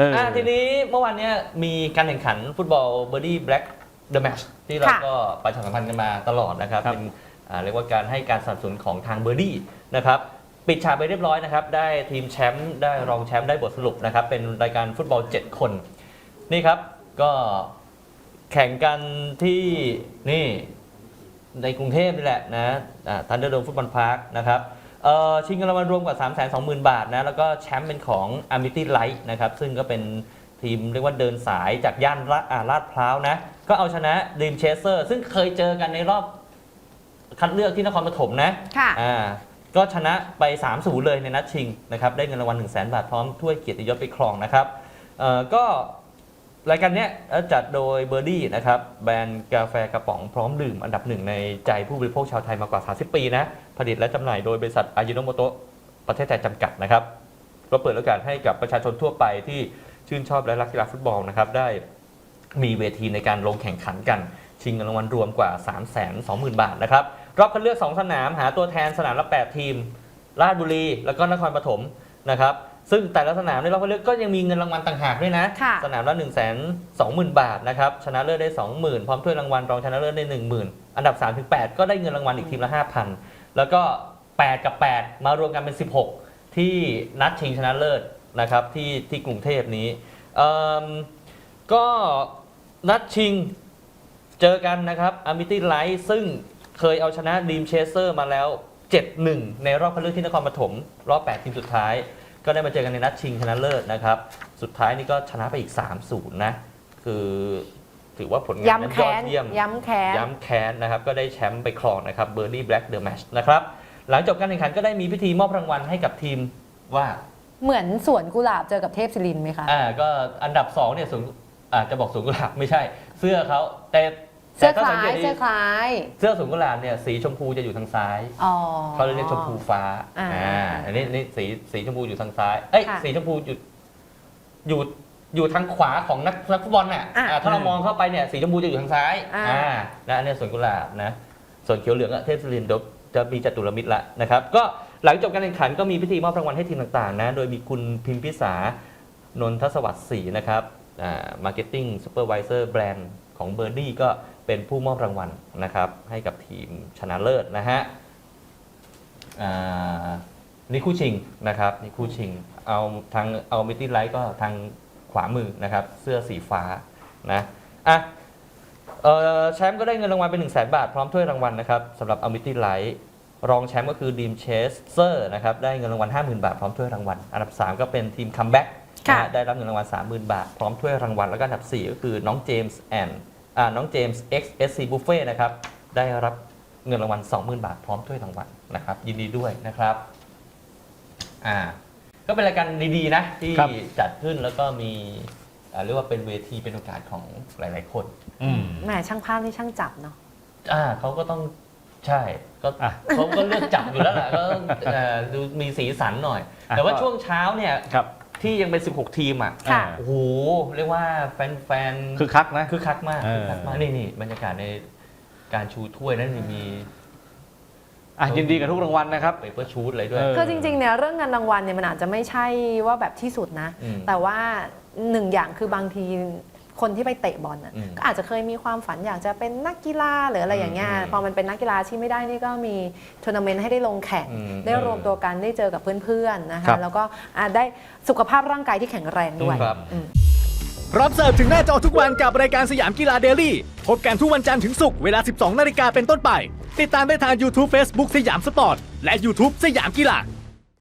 เอออะทีนี้เมื่อวานเนี้ยมีการแข่งขันฟุตบอลเบอร์ดี้แบล็กเดอะแมชที่เราค่ะ ก็ประชาสัมพันธ์กันมาตลอดนะครับครับ เป็นอ่าเรียกว่าการให้การสนับสนุนของทางเบอร์ดี้นะครับปิดฉากไปเรียบร้อยนะครับ ได้ทีมแชมป์ได้รองแชมป์ได้บทสรุปนะครับ เป็นรายการฟุตบอล 7 คน นี่ครับก็แข่งกันที่นี่ในกรุงเทพนี่แหละนะทันเดอร์โดมฟุตบอลพาร์คนะครับ เอ่อชิงเงินรางวัลรวมกว่า 3 2 0 0 0 0 บาทนะ แล้วก็แชมป์เป็นของ a m i t y Light นะครับ ซึ่งก็เป็นทีมเรียกว่าเดินสายจากย่านลาดอ่าลาดพร้าวนะ ก็เอาชนะ Dream Chaser ซึ่งเคยเจอกันในรอบคัดเลือกที่นครปฐมนะค่ะ อ่าก็ชนะไป3-0เลยในนัดชิงนะครับ ได้เงินรางวัล 1 0 0 0 0แบาทพร้อมถ้วยเกียรติยศไปครองนะครับเอ่อก็ รายการนี้จัดโดยเบอร์ดี้นะครับแบรนด์กาแฟกระป๋องพร้อมดื่มอันดับหนึ่งในใจผู้บริโภคชาวไทยมากว่า 30 ปีนะผลิตและจำหน่ายโดยบริษัทอายุโนโมโตะประเทศไทยจำกัดนะครับก็เปิดโอกาสให้กับประชาชนทั่วไปที่ชื่นชอบและรักกีฬาฟุตบอลนะครับได้มีเวทีในการลงแข่งขันกัน ชิงเงินรางวัลรวมกว่า 3 2 0 0 0 0 บาทนะครับรอบคัดเลือก 2 สนามหาตัวแทนสนามละ 8 ทีมราชบุรี แล้วก็นครปฐมนะครับ ซึ่งแต่ละสนามในรอบคัดเลือกก็ยังมีเงินรางวัลต่างหากด้วยนะ ค่ะ สนามละ1 2 0 0 0 0 บาทนะครับชนะเลิศได้ 20,000 พร้อมถ้วยรางวัลรองชนะเลิศได้ 10,000 อันดับ 3-8 ก็ได้เงินรางวัลอีกทีมละ 5,000 แล้วก็ 8 กับ 8 มารวมกันเป็น 16 ที่นัดชิงชนะเลิศนะครับที่ที่กรุงเทพนี้เอิ่มก็นัดชิงเจอกันนะครับอามิตี้ไลท์ซึ่งเคยเอาชนะดีมเชเซอร์มาแล้ว 7-1 ในรอบคัดเลือกที่นครปฐมรอบ 8 ทีมสุดท้าย ก็ได้มาเจอกันในนัดชิงชนะเลิศนะครับ สุดท้ายนี่ก็ชนะไปอีก 3-0 นะ คือถือว่าผลงานนั้นย้ำยอแค้ดนเยี่ยม ย้ำแค้นย้ำแค้นนะครับ ก็ได้แชมป์ไปครองนะครับเบอร์ดี้แบล็กเดอะแมชนะครับ หลังจบการแข่งขันก็ได้มีพิธีมอบรางวัลให้กับทีมว่า เหมือนสวนกุหลาบเจอกับเทพศิรินทร์ไหมคะ อ่าก็อันดับ2เนี่ยสูงอาจจะบอกสูงกุหลาบไม่ใช่ เสื้อเขาแต่ เสื้อแต่คถ้าสังล้าเกตยดีเสื้อคล้ายเสื้อสูงกุหลาบเนี่ยสีชมพูจะอยู่ทางซ้ายอ๋อเขาเลยเรียกชมพูฟ้าอ่าอันนี้นี่สีสีชมพูอยู่ทางซ้ายเอ้ยค่ะสีชมพูอยู่อยู่อยู่ทางขวาของนักนักฟุตบอลน่ะอะอ่าถ้าเรามองเข้าไปเนี่ยสีชมพูจะอยู่ทางซ้ายอ่านะอันนี้สวนกุหลาบนะส่วนเขียวเหลืองอะเทพศิรินทร์เดี๋ยวจะมีจตุรมิตรละนะครับก็หลังจบการแข่งขันก็มีพิธีมอบรางวัลให้ทีมต่างๆนะโดยมีคุณพิมพิสานนทสวัสดิ์ศรีนะครับอ่ามาร์เก็ตติ้งซูเปอร์วิเซอร์แบรนด์ของเบอร์ดี้ก็ เป็นผู้มอบรางวัลนะครับ ให้กับทีมชนะเลิศนะฮะอ่านี่คู่ชิงนะครับนี่คู่ชิง เอาทางเอามิตี้ไลท์ก็ทางขวามือนะครับ เสื้อสีฟ้านะอะเออแชมป์ก็ได้เงินรางวัลเป็น1 0 0 0 0แบาท พร้อมถ้วยรางวัลนะครับสำหรับเอามิตี้ไลท์รองแชมป์ก็คือดีมเชสเซอร์นะครับได้เงินรางวัล 50,000 บาท พร้อมถ้วยรางวัล อันดับ 3 ก็เป็นทีมคัมแบ็กค่ะ ได้รับเงินรางวัล 30,000 บาท พร้อมถ้วยรางวัล แล้วก็อันดับ 4 ก็คือน้องเจมส์แอนอ่า น้องเจมส์ XSC Buffet นะครับได้รับเงินรางวัล 20,000 บาทพร้อมถ้วยรางวัลนะครับ ยินดีด้วยนะครับอ่าก็เป็นรายการดีๆนะที่ครับ จัดขึ้นแล้วก็มีอ่าเรียกว่าเป็นเวทีเป็นโอกาสของหลายๆคนอืม แหมช่างภาพนี่ช่างจับเนาะ อ่าเขาก็ต้องใช่ก็อะเขาก็เลือกจับอยู่แล้วแหละก็เอ่อดูมีสีสันหน่อย อะแต่ว่าก็ ช่วงเช้าเนี่ย ครับ ที่ยังเป็น 16 ทีมอะค่ะ โอ้โหเรียกว่าแฟนๆคือคักนะคือคักมากเออ คึกคักมากนี่นี่บรรยากาศในการชูถ้วยนั้นมีอะยินดีกับทุกรางวัลนะครับ เปเปอร์ชูดอะไรด้วย เออคือจริงๆเนี่ยเรื่องเงินรางวัลเนี่ยมันอาจจะไม่ใช่ว่าแบบที่สุดนะ อืมแต่ว่าหนึ่งอย่างคือบางที คนที่ไปเตะบอลน่ะอืมก็อาจจะเคยมีความฝันอยากจะเป็นนักกีฬาหรืออะไรอย่างเงี้ยอืมพอมันเป็นนักกีฬาที่ไม่ได้นี่ก็มีทัวร์นาเมนต์ให้ได้ลงแข่งอืมได้รวมตัวกันได้เจอกับเพื่อนๆนะครัคะบแล้วก็อะได้สุขภาพร่างกายที่แข็งแรงด้วยครับอืมพร้อมเสิร์ฟถึงหน้าจอทุกวันกับรายการสยามกีฬาเดลี่ พบกันทุกวันจันทร์ถึงศุกร์เวลา 12 นาฬิกาเป็นต้นไป ติดตามได้ทาง YouTube Facebook สยามสปอร์ต และ YouTube สยามกีฬา